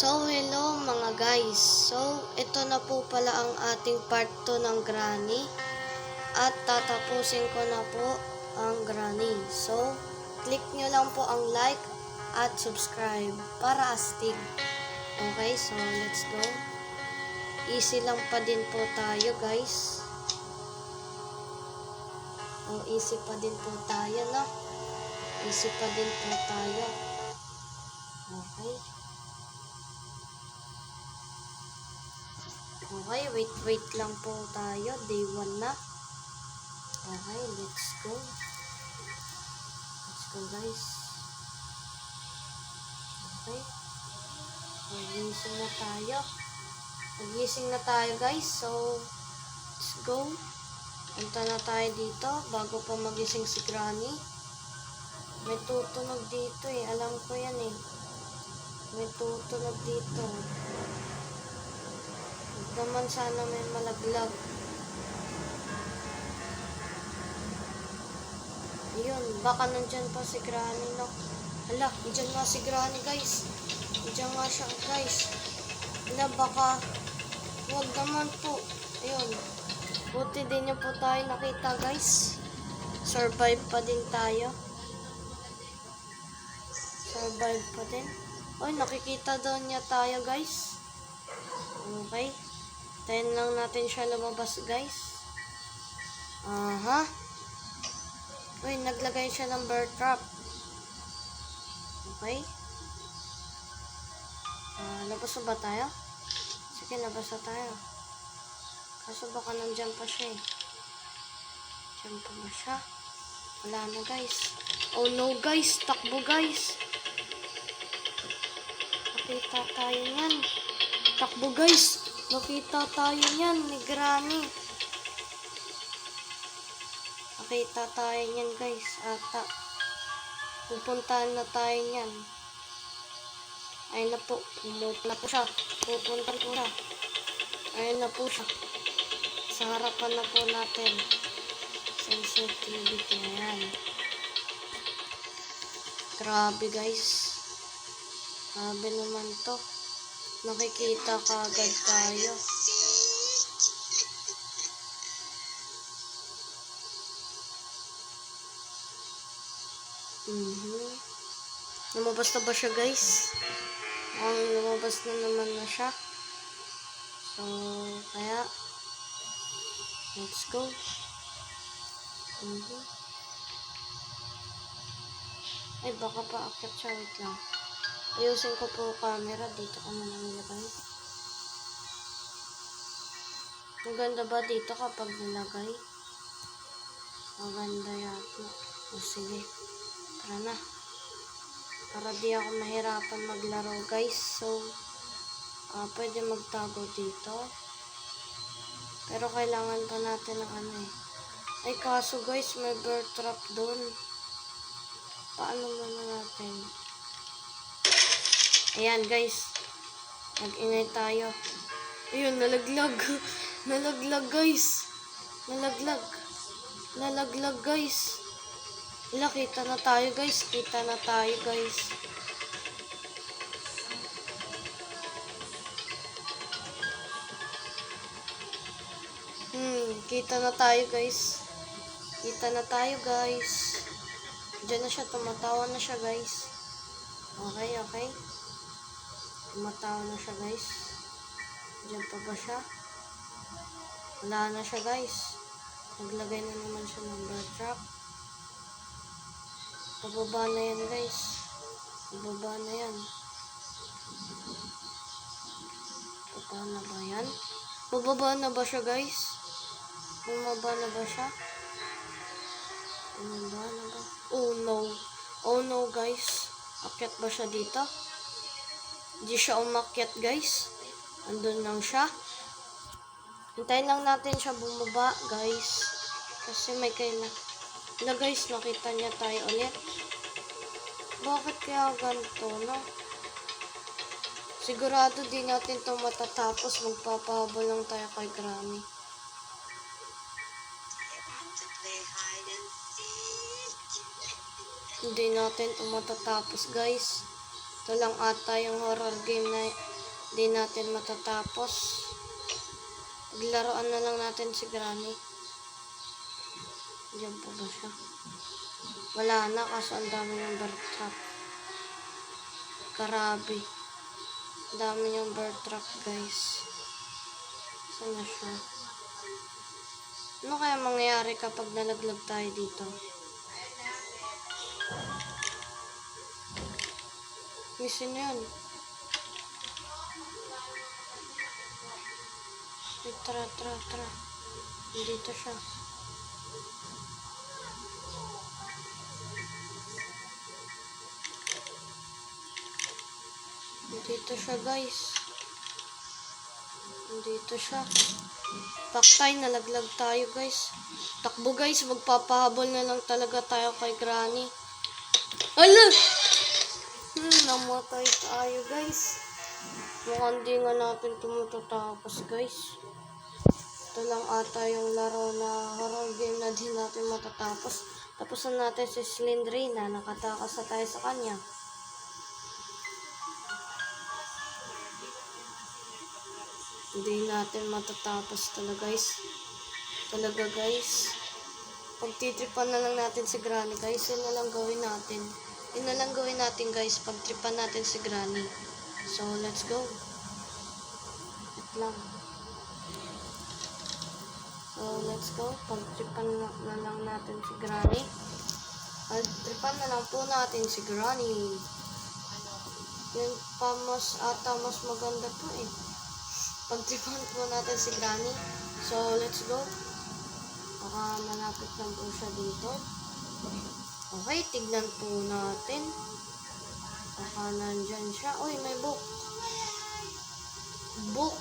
So, hello mga guys. So, ito na po pala ang ating part 2 ng Granny. At tatapusin ko na po ang Granny. So, click nyo lang po ang like at subscribe para astig. Okay, so let's go. Easy lang pa din po tayo guys. O, easy pa din po tayo, no? Easy pa din po tayo. Okay. Okay, wait, wait lang po tayo. Day 1 na. Okay, let's go. Let's go, guys. Okay. Magising na tayo. Magising na tayo, guys. So, let's go. Punta na tayo dito bago pa magising si Granny. May tutunog dito eh. Alam ko yan eh. May tutunog dito. Huwag naman sana may malaglag. Ayun, baka nandyan pa si Granny, no? Hala, nandyan nga si Granny, guys. Nandyan nga siya, guys. Hala, baka... Huwag naman po. Ayun. Buti din niyo po tayo nakita, guys. Survive pa din tayo. Survive pa din. Oy, nakikita daw niya tayo, guys. Okay. Tayin lang natin siya lumabas, guys. Aha. Uy, naglagay siya ng bear trap. Okay. Ah, labas ba tayo? Sige, labas na tayo. Kaso baka nandyan pa siya eh. Diyan pa ba siya? Wala na guys. Oh no guys, takbo guys. Nakita tayo niyan. Takbo guys. Nakita tayo niyan ni Granny. Nakita tayo niyan guys. Ata. Pupuntahan na tayo niyan. Ayun na po. Pumunta na po siya. Pupunta po siya. Ayun na po siya. Sa harapan na po natin. Sensitivity. Ayan. Grabe guys. Grabe naman to. Nakikita kagad tayo. Mhm. Lumabas na ba siya guys? Ang lumabas na naman na siya. So, kaya, let's go. Mhm. Ay, baka pa akit siya. Wait lang. Ayusin ko po camera. Dito ko na nilagay. Ang ganda ba dito kapag nilagay? Maganda yata. O sige. Tara na. Para di ako mahirapan maglaro guys. So, ah pwede magtago dito. Pero kailangan pa natin ng ano eh. Ay kaso guys, may bear trap doon. Paano muna natin? Ayan guys. Mag-ingay tayo. Ayun, nalaglag. nalaglag guys. Nalaglag. Nalaglag guys. Wala, kita na tayo guys. Kita na tayo guys. Hmm, kita na tayo guys. Kita na tayo guys. Diyan na siya, tumatawa na siya guys. Okay, okay. Tumatawa na siya guys. Diyan pa ba siya? Wala na siya guys. Naglagay na naman siya ng bird trap. Pababa na yan guys. Pababa na yan. Pababa na ba yan? Bababa na ba siya guys? Bumaba na ba siya? Bumaba na ba? Oh no. Oh no guys. Akyat ba siya dito? Hindi siya umakyat guys. Andun lang siya. Hintayin lang natin siya bumaba guys. Kasi may kailan. Na guys, nakita niya tayo ulit. Bakit kaya ganito, no? Sigurado di natin to matatapos. Magpapahabol lang tayo kay Granny. Hindi natin to matatapos, guys. Ito lang ata yung horror game na di natin matatapos. Paglaruan na lang natin si Granny. Diyan po ba siya? Wala na kasi ang dami yung bird trap. Karabi. Ang dami yung bird trap guys. Saan na siya? Ano kaya mangyayari kapag nalaglag tayo dito? Mission na yun. Ay, tara, tara, tara. Dito siya. Dito siya, guys. Dito siya. Paktay, nalaglag tayo, guys. Takbo, guys. Magpapahabol na lang talaga tayo kay Granny. Ala! Hmm, namatay tayo, guys. Mukhang di nga natin tumutatapos, guys. Ito lang ata yung laro na horror game na di natin matatapos. Tapusan natin si Slendrina. Nakatakas na tayo sa kanya. Hindi natin matatapos talaga, guys. Talaga, guys. Pagtitripan na lang natin si Granny, guys. Yun na lang gawin natin. Yun na lang gawin natin, guys. Pagtripan natin si Granny. So, let's go. Wait lang. So, let's go. Pagtripan na, lang natin si Granny. Pagtripan na lang po natin si Granny. Yun pa mas ata mas maganda po eh. Pagtripan po natin si Granny. So, let's go. Baka malapit lang po siya dito. Okay, tignan po natin. Baka nandyan siya. Uy, may book. Book.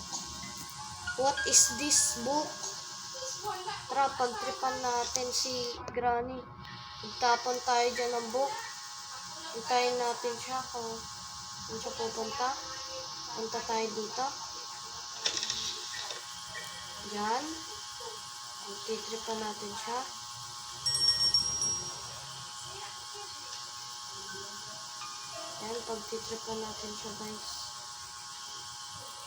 What is this book? Tara, pagtripan natin si Granny. Magtapon tayo dyan ng book. Hintayin natin siya kung kung siya pupunta. Punta tayo dito. Diyan. Magtitripan natin siya. Pagtitripan natin siya guys.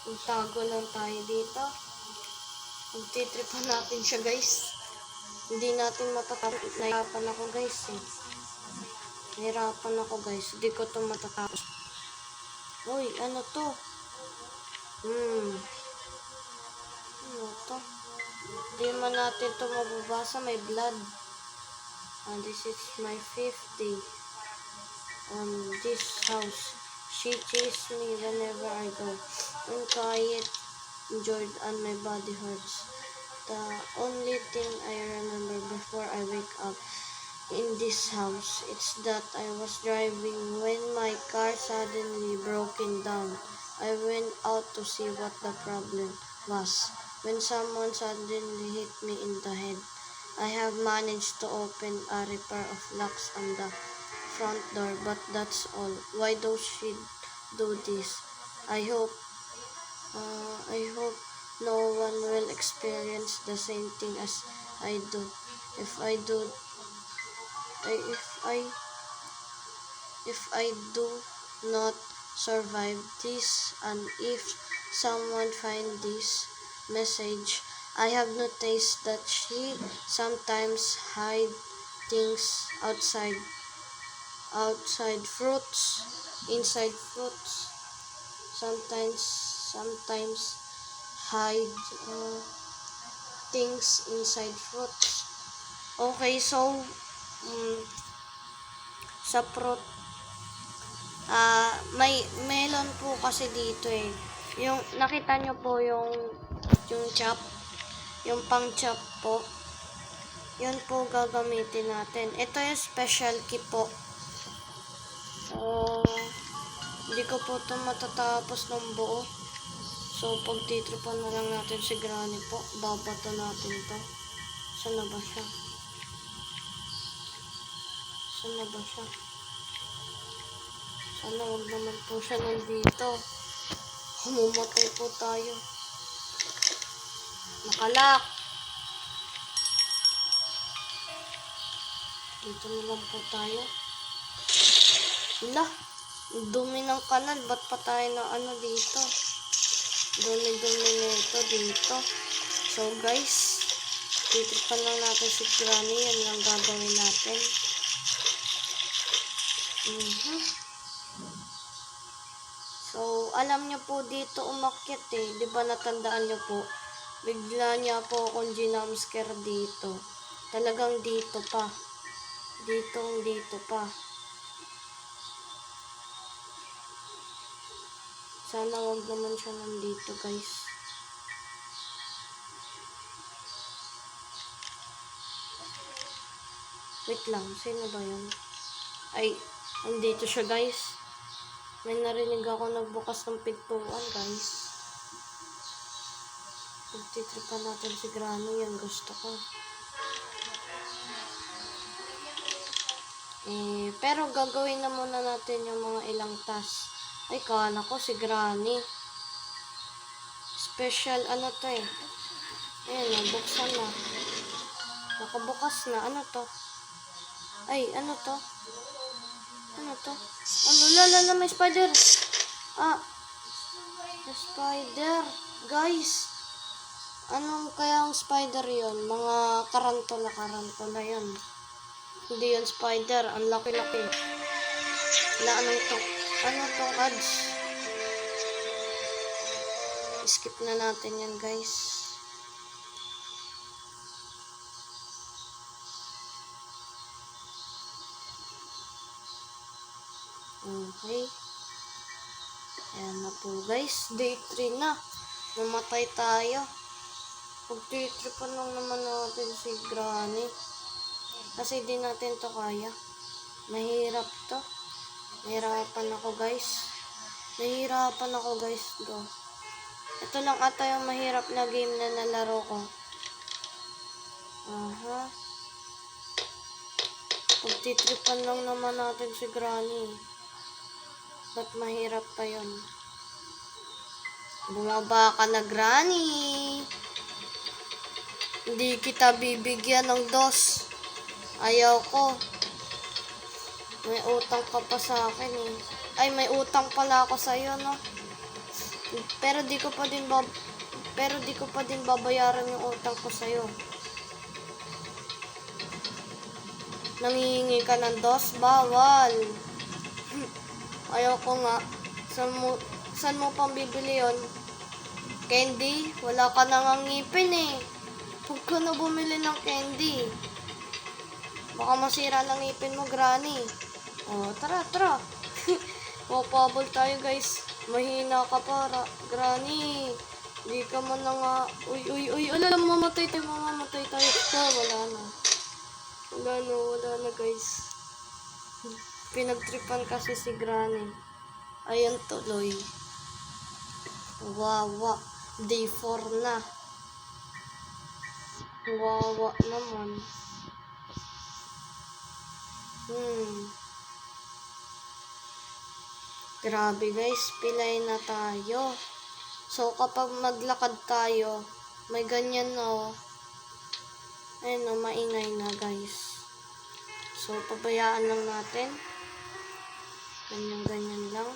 Magtago lang tayo dito. Magtitripan natin siya guys. Hindi natin matatapos. Nahirapan ako guys eh. Nahirapan ako guys. Hindi ko to matatapos. Uy, ano to? Hmm. Ano to? Hindi man natin to mababasa. May blood. And this is my 50 on this house. She chased me whenever I go. I'm quiet, enjoyed, and my body hurts. The only thing I remember before I wake up in this house is that I was driving when my car suddenly broken down. I went out to see what the problem was. When someone suddenly hit me in the head, I have managed to open a repair of locks on the front door, but that's all. Why does she do this? I hope, uh, I hope no one will experience the same thing as I do. If I do, if I, if I do not survive this, and if someone find this message, I have noticed that she sometimes hide things outside outside fruits, inside fruits. Sometimes, sometimes hide uh, things inside fruits. Okay, so mm, sa fruit, ah may melon po kasi dito eh. Yung nakita nyo po yung yung chop, yung pang chop po. Yun po gagamitin natin. Ito yung special key po. So, hindi ko po ito matatapos ng buo. So, pagtitripan na lang natin si Granny po. Babato natin to. Saan na ba siya? Saan na ba siya? Sana wag naman po siya nandito. Humumatay po tayo. Nakalak. Dito na lang po tayo. Wala. Dumi ng kanal, ba't pa tayo na ano dito? Dumi-dumi nito dito. So guys, titripan lang natin si Granny, yan lang gagawin natin. Mhm. So, alam niyo po dito umakyat eh. Di ba natandaan niyo po? Bigla niya po akong ginamscare dito. Talagang dito pa. Ditong dito pa. Sana wag naman siya nandito guys. Wait lang, sino ba yun? Ay, nandito siya guys. May narinig ako nagbukas ng pintuan guys. Pagtitripan natin si Granny, yan gusto ko. Eh, pero gagawin na muna natin yung mga ilang task. Ay, kala ko si Granny. Special ano to eh. Ayan, nabuksan na. Nakabukas na. Ano to? Ay, ano to? Ano to? Ano? Lala na may spider. Ah. May spider. Guys. Anong kaya ang spider yon? Mga karantula, karantula yon. Hindi yan spider. Ang laki-laki. Na anong to? Ano to, ads? Skip na natin yan, guys. Okay. Ayan na po, guys. Day 3 na. Namatay tayo. Pagtitripan lang naman natin si Granny. Kasi di natin to kaya. Mahirap to. Nahirapan ako guys. Nahirapan ako guys. Go. Ito lang ata yung mahirap na game na nalaro ko. Aha. Pagtitripan lang naman natin si Granny. Ba't mahirap pa yun? Bumaba ka na, Granny. Hindi kita bibigyan ng dos. Ayaw ko. May utang ka pa sa akin eh. Ay, may utang pala ako sa iyo, no? Pero di ko pa din bab pero di ko pa din babayaran yung utang ko sa iyo. Nangihingi ka ng dos? Bawal. Ayaw ko nga. Saan mo, saan mo pang bibili yon? Candy? Wala ka nang ngipin eh. Huwag ka na bumili ng candy. Baka masira lang ngipin mo, Granny. Oh, tara, tara. Mapabol tayo, guys. Mahina ka para. Granny. Hindi ka man na nga. Uy, uy, uy. Ala, mamamatay tayo, mamamatay tayo. Ah, wala na. Wala na, wala na, guys. Pinagtripan kasi si Granny. Ayan tuloy. Wawa. Day 4 na. Wawa naman. Hmm. Grabe guys, pilay na tayo. So kapag maglakad tayo, may ganyan na oh. Ayun oh, maingay na guys. So pabayaan lang natin. Ganyan ganyan lang.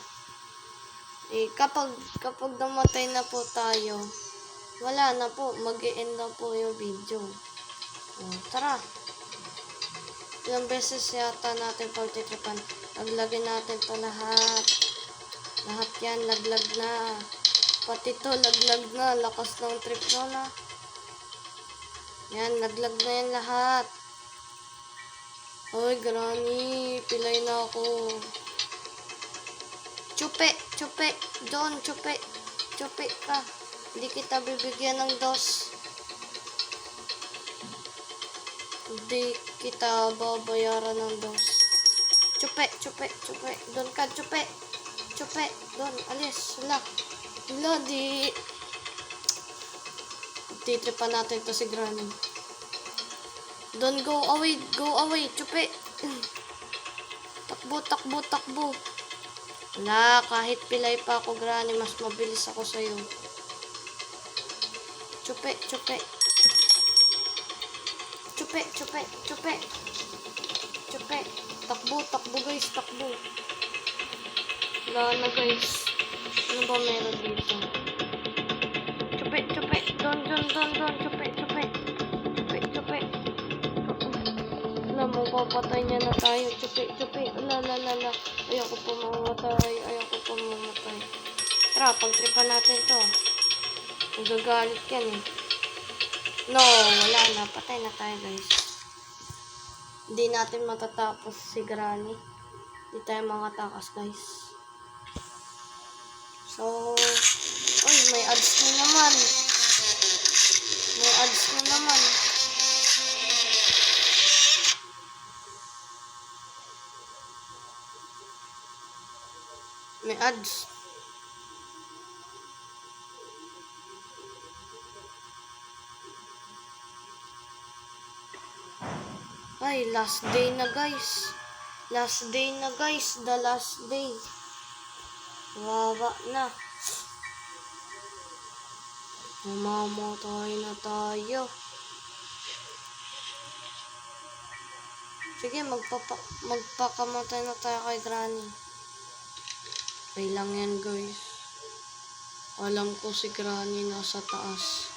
Eh kapag kapag namatay na po tayo, wala na po, mag-e-end na po yung video. Oh, tara. Ilang beses yata natin pagtitripan. Laglagin natin to lahat. Lahat yan, laglag na. Pati to, laglag na. Lakas ng trip no na. Yan, laglag na yan lahat. Oy, Granny, pilay na ako. Chupe, chupe, Don, chupe, chupe ka. Hindi kita bibigyan ng dos. Hindi kita babayaran ng dos. Chupe, chupe, chupe. Doon ka, chupe. Chupe, doon, alis. Wala. Wala, di. Titripan natin to si Granny. Don't go away, go away, chupe. Takbo, takbo, takbo. Wala, kahit pilay pa ako, Granny, mas mabilis ako sa'yo. Chupe, chupe. Chupe, chupe, chupe. Chupe. Takbo, takbo guys, takbo. Wala na guys. Ano ba meron dito? Chupi, chupi. Don, don, don, don. Chupi, chupi. Chupi, chupi. Wala, mapapatay niya na tayo. Chupi, chupi. Wala, la, la, la. Ayoko pa mamatay. Ayoko pa mamatay. Tara, pagtripan natin to. Magagalit yan eh. No, wala na. Patay na tayo guys. Hindi natin matatapos si Granny. Hindi tayo makatakas guys. So, uy, may ads na naman. May ads na naman. May ads. Ay, last day na guys. Last day na guys. The last day. Wawa na. Mamamatay na tayo. Sige, magpapa magpakamatay na tayo kay Granny. Okay lang yan, guys. Alam ko si Granny nasa taas.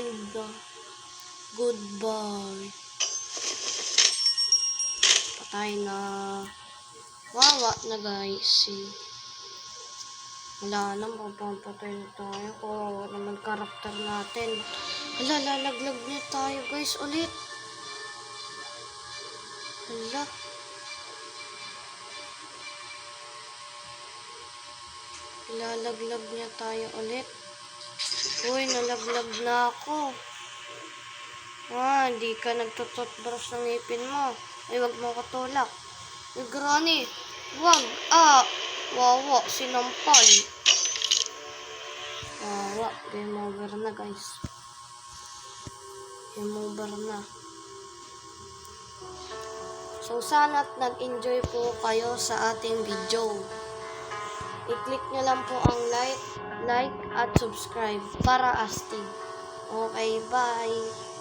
Na. Goodbye. Patay na. Wawa na guys. eh. Wala na, papapatay na tayo. Kawawa naman karakter natin. Hala, lalaglag na tayo guys ulit. Hala. Lalaglag niya tayo ulit. Uy, nalaglag na ako. Ah, hindi ka nagtututbrush ng ngipin mo. Ay, wag mo ko tulak. Ay, Granny, wag. Ah, wawa, sinampal. Wawa, game over na guys. Game over na. So, sana't nag-enjoy po kayo sa ating video. I-click nyo lang po ang like, like at subscribe para astig. Okay, bye!